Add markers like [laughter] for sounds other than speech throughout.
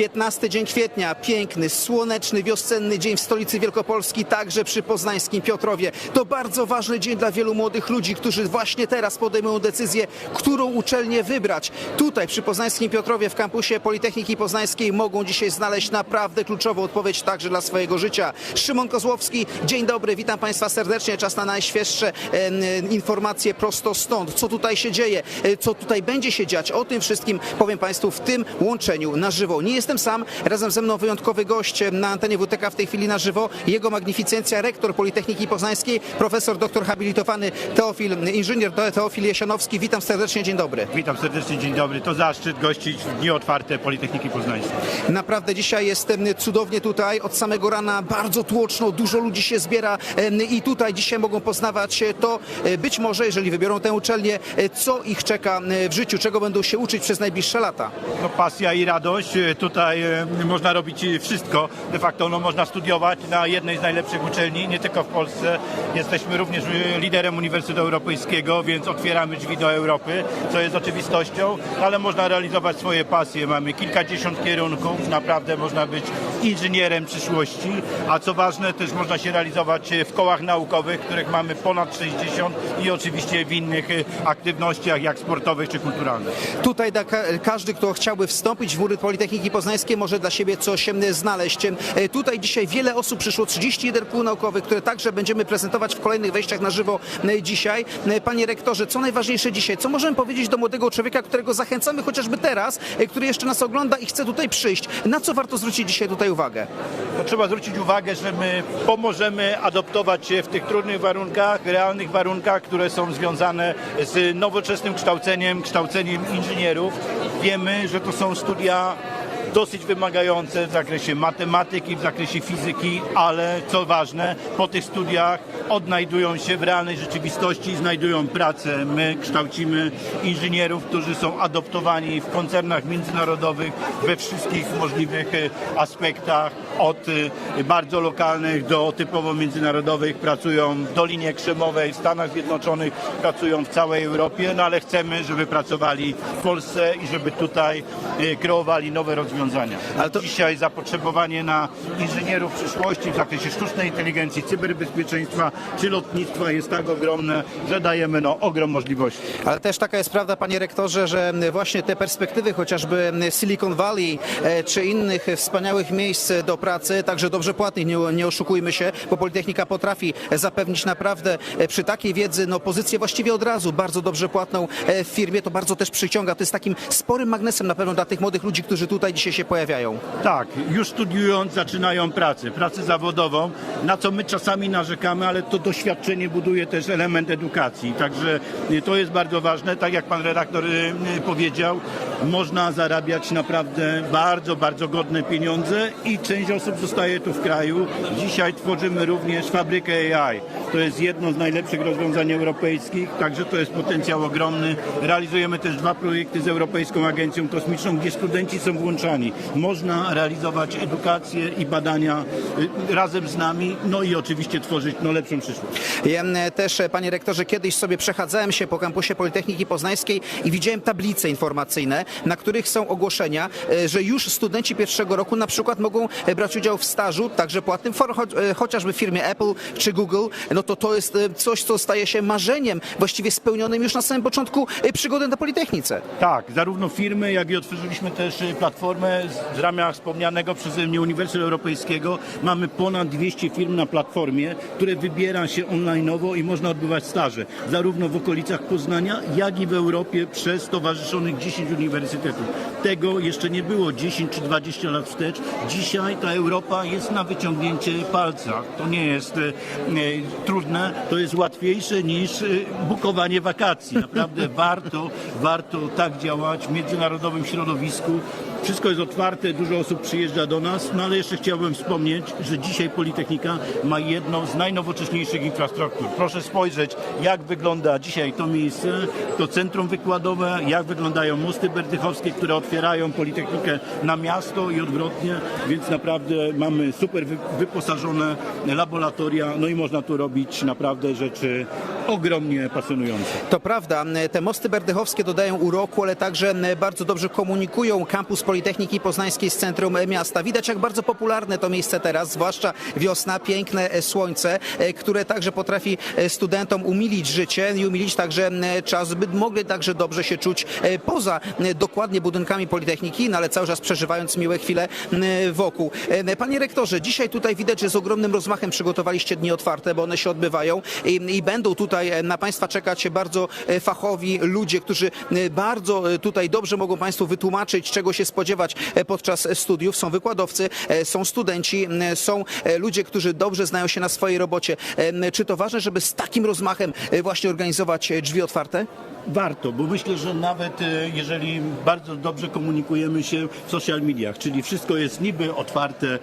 15 dzień kwietnia, piękny, słoneczny, wiosenny dzień w stolicy Wielkopolski, także przy poznańskim Piotrowie. To bardzo ważny dzień dla wielu młodych ludzi, którzy właśnie teraz podejmują decyzję, którą uczelnię wybrać. Tutaj przy poznańskim Piotrowie w kampusie Politechniki Poznańskiej mogą dzisiaj znaleźć naprawdę kluczową odpowiedź także dla swojego życia. Szymon Kozłowski, dzień dobry, witam Państwa serdecznie. Czas na najświeższe informacje prosto stąd. Co tutaj się dzieje, e, co tutaj będzie się dziać. O tym wszystkim powiem Państwu w tym łączeniu na żywo. Nie jestem sam, razem ze mną wyjątkowy gość na antenie WTK w tej chwili na żywo. Jego magnificencja, rektor Politechniki Poznańskiej, profesor doktor habilitowany Teofil, inżynier Teofil Jesianowski. Witam serdecznie, dzień dobry. Witam serdecznie, dzień dobry. To zaszczyt gościć w Dni Otwarte Politechniki Poznańskiej. Naprawdę dzisiaj jest em, cudownie tutaj, od samego rana bardzo tłoczno, dużo ludzi się zbiera i tutaj dzisiaj mogą poznawać to, e, być może, jeżeli wybiorą tę uczelnię, e, co ich czeka e, w życiu, czego będą się uczyć przez najbliższe lata. No, pasja i radość. E, Tutaj e, można robić wszystko. De facto no, można studiować na jednej z najlepszych uczelni, nie tylko w Polsce. Jesteśmy również e, liderem Uniwersytetu Europejskiego, więc otwieramy drzwi do Europy, co jest oczywistością, ale można realizować swoje pasje. Mamy kilkadziesiąt kierunków, naprawdę można być inżynierem przyszłości, a co ważne, też można się realizować e, w kołach naukowych, których mamy ponad 60 i oczywiście w innych e, aktywnościach, jak sportowych czy kulturalnych. Tutaj każdy, kto chciałby wstąpić w mury Politechniki Poznańskiej, może dla siebie coś znaleźć. E, Tutaj dzisiaj wiele osób przyszło, 31 kół naukowych, które także będziemy prezentować w kolejnych wejściach na żywo dzisiaj. Panie rektorze, co najważniejsze dzisiaj? Co możemy powiedzieć do młodego człowieka, którego zachęcamy chociażby teraz, który jeszcze nas ogląda i chce tutaj przyjść? Na co warto zwrócić dzisiaj tutaj uwagę? Trzeba zwrócić uwagę, że my pomożemy adoptować się w tych trudnych warunkach, realnych warunkach, które są związane z nowoczesnym kształceniem, kształceniem inżynierów. Wiemy, że to są studia dosyć wymagające w zakresie matematyki, w zakresie fizyki, ale co ważne, po tych studiach odnajdują się w realnej rzeczywistości, znajdują pracę. My kształcimy inżynierów, którzy są adoptowani w koncernach międzynarodowych we wszystkich możliwych e, aspektach, od e, bardzo lokalnych do typowo międzynarodowych. Pracują w Dolinie Krzemowej, w Stanach Zjednoczonych, pracują w całej Europie, no ale chcemy, żeby pracowali w Polsce i żeby tutaj e, kreowali nowe rozwiązania. Ale to- Dzisiaj zapotrzebowanie na inżynierów przyszłości w zakresie sztucznej inteligencji, cyberbezpieczeństwa czy lotnictwa jest tak ogromne, że dajemy no, ogrom możliwości. Ale też taka jest prawda, panie rektorze, że właśnie te perspektywy chociażby Silicon Valley e, czy innych wspaniałych miejsc do pracy, także dobrze płatnych, nie, nie oszukujmy się, bo Politechnika potrafi zapewnić naprawdę e, przy takiej wiedzy no, pozycję właściwie od razu bardzo dobrze płatną e, w firmie, to bardzo też przyciąga. To jest takim sporym magnesem na pewno dla tych młodych ludzi, którzy tutaj dzisiaj się pojawiają. Tak, już studiując zaczynają pracę, pracę zawodową, na co my czasami narzekamy, ale to doświadczenie buduje też element edukacji. Także to jest bardzo ważne. Tak jak pan redaktor y, y, powiedział, można zarabiać naprawdę bardzo, bardzo godne pieniądze i część osób zostaje tu w kraju. Dzisiaj tworzymy również fabrykę AI. To jest jedno z najlepszych rozwiązań europejskich, także to jest potencjał ogromny. Realizujemy też dwa projekty z Europejską Agencją Kosmiczną, gdzie studenci są włączani. Można realizować edukację i badania y, razem z nami, no i oczywiście tworzyć no, lepszą przyszłość. Ja też, e, panie rektorze, kiedyś sobie przechadzałem się po kampusie Politechniki Poznańskiej i widziałem tablice informacyjne, na których są ogłoszenia, e, że już studenci pierwszego roku na przykład mogą e, brać udział w stażu, także płatnym, e, chociażby w firmie Apple czy Google, no to to jest coś, co staje się marzeniem, właściwie spełnionym już na samym początku przygody na Politechnice. Tak, zarówno firmy, jak i otworzyliśmy też platformę w ramach wspomnianego przeze mnie Uniwersytetu Europejskiego. Mamy ponad 200 firm na platformie, które wybiera się online'owo i można odbywać staże, zarówno w okolicach Poznania, jak i w Europie przez towarzyszonych 10 uniwersytetów. Tego jeszcze nie było 10 czy 20 lat wstecz. Dzisiaj ta Europa jest na wyciągnięcie palca. To nie jest e, e, trudne, to jest łatwiejsze niż e, bukowanie wakacji. Naprawdę [laughs] warto, warto tak działać w międzynarodowym środowisku. Wszystko jest otwarte, dużo osób przyjeżdża do nas, no ale jeszcze chciałbym wspomnieć, że dzisiaj Politechnika ma jedną z najnowocześniejszych infrastruktur. Proszę spojrzeć, jak wygląda dzisiaj to miejsce, to centrum wykładowe, jak wyglądają mosty berdychowskie, które otwierają Politechnikę na miasto i odwrotnie, więc naprawdę mamy super wy- wyposażone laboratoria, no i można tu robić naprawdę rzeczy ogromnie pasjonujące. To prawda, te mosty berdechowskie dodają uroku, ale także bardzo dobrze komunikują kampus Politechniki Poznańskiej z centrum miasta. Widać jak bardzo popularne to miejsce teraz, zwłaszcza wiosna, piękne słońce, e, które także potrafi e, studentom umilić życie i umilić także e, czas, by mogli także dobrze się czuć e, poza e, dokładnie budynkami Politechniki, no ale cały czas przeżywając miłe chwile wokół. E, Panie rektorze, dzisiaj tutaj widać, że z ogromnym rozmachem przygotowaliście dni otwarte, bo one się odbywają i, i będą tutaj e, na Państwa czekać bardzo e, fachowi ludzie, którzy e, bardzo e, tutaj dobrze mogą Państwu wytłumaczyć, czego się spodziewać e, podczas studiów. Są wykładowcy, e, są studenci, są e, ludzie, którzy dobrze znają się na swojej robocie. Czy to ważne, żeby z takim rozmachem właśnie organizować drzwi otwarte? Warto, bo myślę, że nawet e, jeżeli bardzo dobrze komunikujemy się w social mediach, czyli wszystko jest niby otwarte e,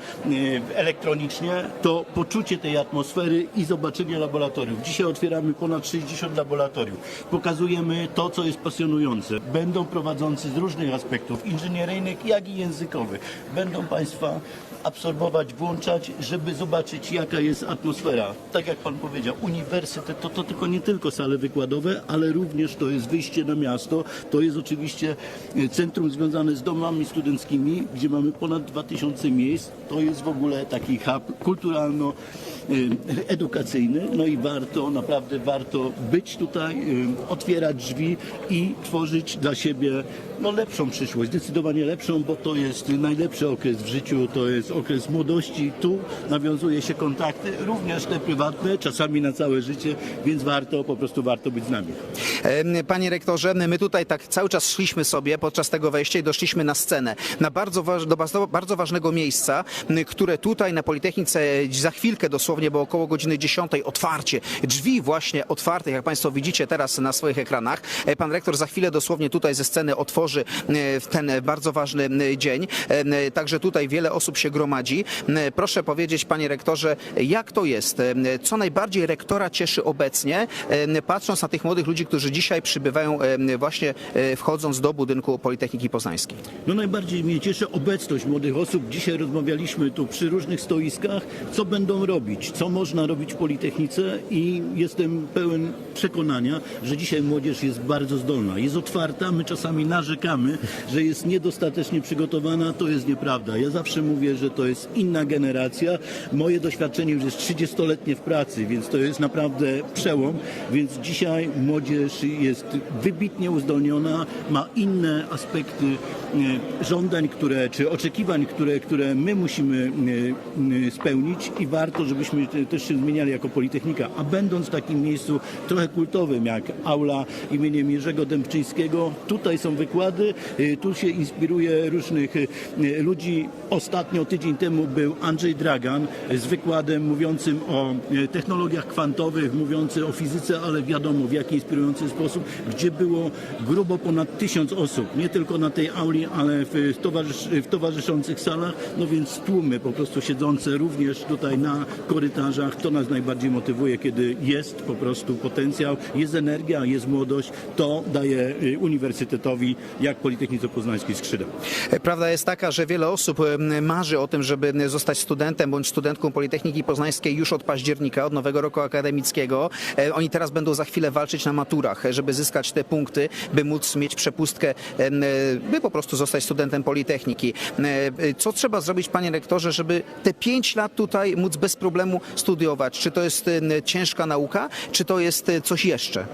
elektronicznie, to poczucie tej atmosfery i zobaczenie laboratoriów. Dzisiaj otwieramy ponad 60 laboratoriów. Pokazujemy to, co jest pasjonujące. Będą prowadzący z różnych aspektów inżynieryjnych, jak i językowych. Będą Państwa absorbować, włączać, żeby zobaczyć, jaka jest atmosfera. Tak jak Pan powiedział, uniwersytet to, to tylko nie tylko sale wykładowe, ale również to jest wyjście na miasto. To jest oczywiście e, centrum związane z domami studenckimi, gdzie mamy ponad 2000 miejsc. To jest w ogóle taki hub kulturalno e, no i warto, naprawdę warto być tutaj, e, otwierać drzwi i tworzyć dla siebie no, lepszą przyszłość, zdecydowanie lepszą, bo to jest najlepszy okres w życiu, to jest okres młodości, tu nawiązuje się kontakty, również te prywatne, czasami na całe życie, więc warto, po prostu warto być z nami. Panie rektorze, my tutaj tak cały czas szliśmy sobie podczas tego wejścia i doszliśmy na scenę, na bardzo, do bardzo, bardzo ważnego miejsca, które tutaj na Politechnice za chwilkę dosłownie, bo około godziny 10 otwarcie, drzwi właśnie otwarte, jak Państwo widzicie teraz na swoich ekranach. E, Pan rektor za chwilę dosłownie tutaj ze sceny otworzy e, ten bardzo ważny dzień. Em, Także tutaj wiele osób się gromadzi. M, Proszę powiedzieć, panie rektorze, jak to jest? Em, Co najbardziej rektora cieszy obecnie, em, patrząc na tych młodych ludzi, którzy dzisiaj przybywają właśnie e, wchodząc do budynku Politechniki Poznańskiej? No najbardziej mnie cieszy obecność młodych osób. Dzisiaj rozmawialiśmy tu przy różnych stoiskach, co będą robić, co można robić w Politechnice i jestem pełen przekonania, że dzisiaj młodzież jest bardzo zdolna, jest otwarta. My czasami narzekamy, że jest niedostatecznie przygotowana. To jest nieprawda. Ja zawsze mówię, że to jest inna generacja. Moje doświadczenie już jest 30-letnie w pracy, więc to jest naprawdę przełom. Więc dzisiaj młodzież jest wybitnie uzdolniona, ma inne aspekty e, żądań, które, czy oczekiwań, które, które my musimy e, e, spełnić i warto, żebyśmy te- też się zmieniali jako Politechnika. A będąc w takim miejscu trochę kultowym, jak aula imieniem Jerzego Dębczyńskiego, tutaj są wykłady, tu się inspiruje różnych ludzi. Ostatnio, tydzień temu był Andrzej Dragan z wykładem mówiącym o e, technologiach kwantowych, mówiący o fizyce, ale wiadomo w jaki inspirujący sposób, gdzie było grubo ponad tysiąc osób, nie tylko na tej auli, ale w, w towarzyszących salach, no więc tłumy po prostu siedzące również tutaj na korytarzach, to nas najbardziej motywuje, kiedy jest po prostu potencjał, jest energia, jest młodość, to daje y, uniwersytetowi, jak Politechnice Poznańskiej skrzydeł. Prawda jest taka, że wiele osób em, marzy o tym, żeby zostać studentem bądź studentką Politechniki Poznańskiej już od października, od nowego roku akademickiego. E, Oni teraz będą za chwilę walczyć na maturach, żeby zyskać te punkty, by móc mieć przepustkę, e, by po prostu zostać studentem Politechniki. E, Co trzeba zrobić, panie rektorze, żeby te pięć lat tutaj móc bez problemu studiować? Czy to jest ciężka nauka, czy to jest coś jeszcze?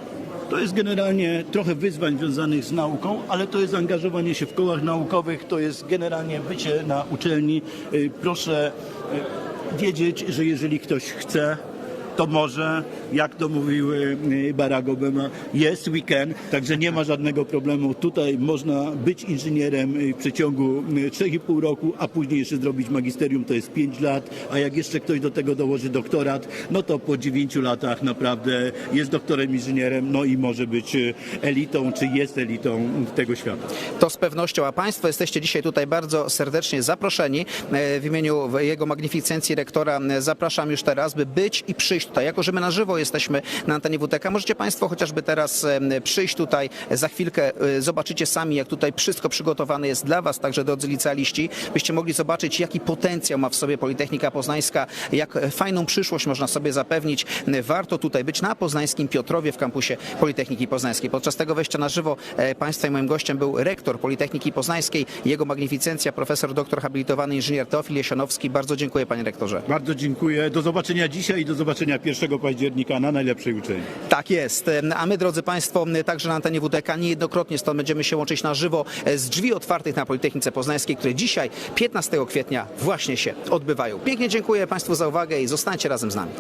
To jest generalnie trochę wyzwań związanych z nauką, ale to jest zaangażowanie się w kołach naukowych, to jest generalnie bycie na uczelni. Y, Proszę y, wiedzieć, że jeżeli ktoś chce, to może, jak to mówił y, Barack Obama, yes we can, także nie ma żadnego problemu. Tutaj można być inżynierem y, w przeciągu y, 3,5 roku, a później jeszcze zrobić magisterium, to jest 5 lat, a jak jeszcze ktoś do tego dołoży doktorat, no to po 9 latach naprawdę jest doktorem inżynierem, no i może być y, elitą, czy jest elitą tego świata. To z pewnością, a Państwo jesteście dzisiaj tutaj bardzo serdecznie zaproszeni. W imieniu jego magnificencji rektora zapraszam już teraz, by być i przyjść przyjść tutaj, jako że my na żywo jesteśmy na antenie WTK, możecie Państwo chociażby teraz przyjść tutaj, za chwilkę e, zobaczycie sami, jak tutaj wszystko przygotowane jest dla Was, także drodzy licealiści, byście mogli zobaczyć, jaki potencjał ma w sobie Politechnika Poznańska, jak fajną przyszłość można sobie zapewnić. Warto tutaj być na poznańskim Piotrowie w kampusie Politechniki Poznańskiej. Podczas tego wejścia na żywo e, Państwa i moim gościem był rektor Politechniki Poznańskiej, jego magnificencja, profesor doktor habilitowany inżynier Teofil Jesionowski. Bardzo dziękuję panie rektorze. Bardzo dziękuję. Do zobaczenia dzisiaj i do zobaczenia 1 października na najlepszej uczelni. Tak jest. A my, drodzy Państwo, także na antenie WTK niejednokrotnie stąd będziemy się łączyć na żywo z drzwi otwartych na Politechnice Poznańskiej, które dzisiaj, 15 kwietnia, właśnie się odbywają. Pięknie dziękuję Państwu za uwagę i zostańcie razem z nami.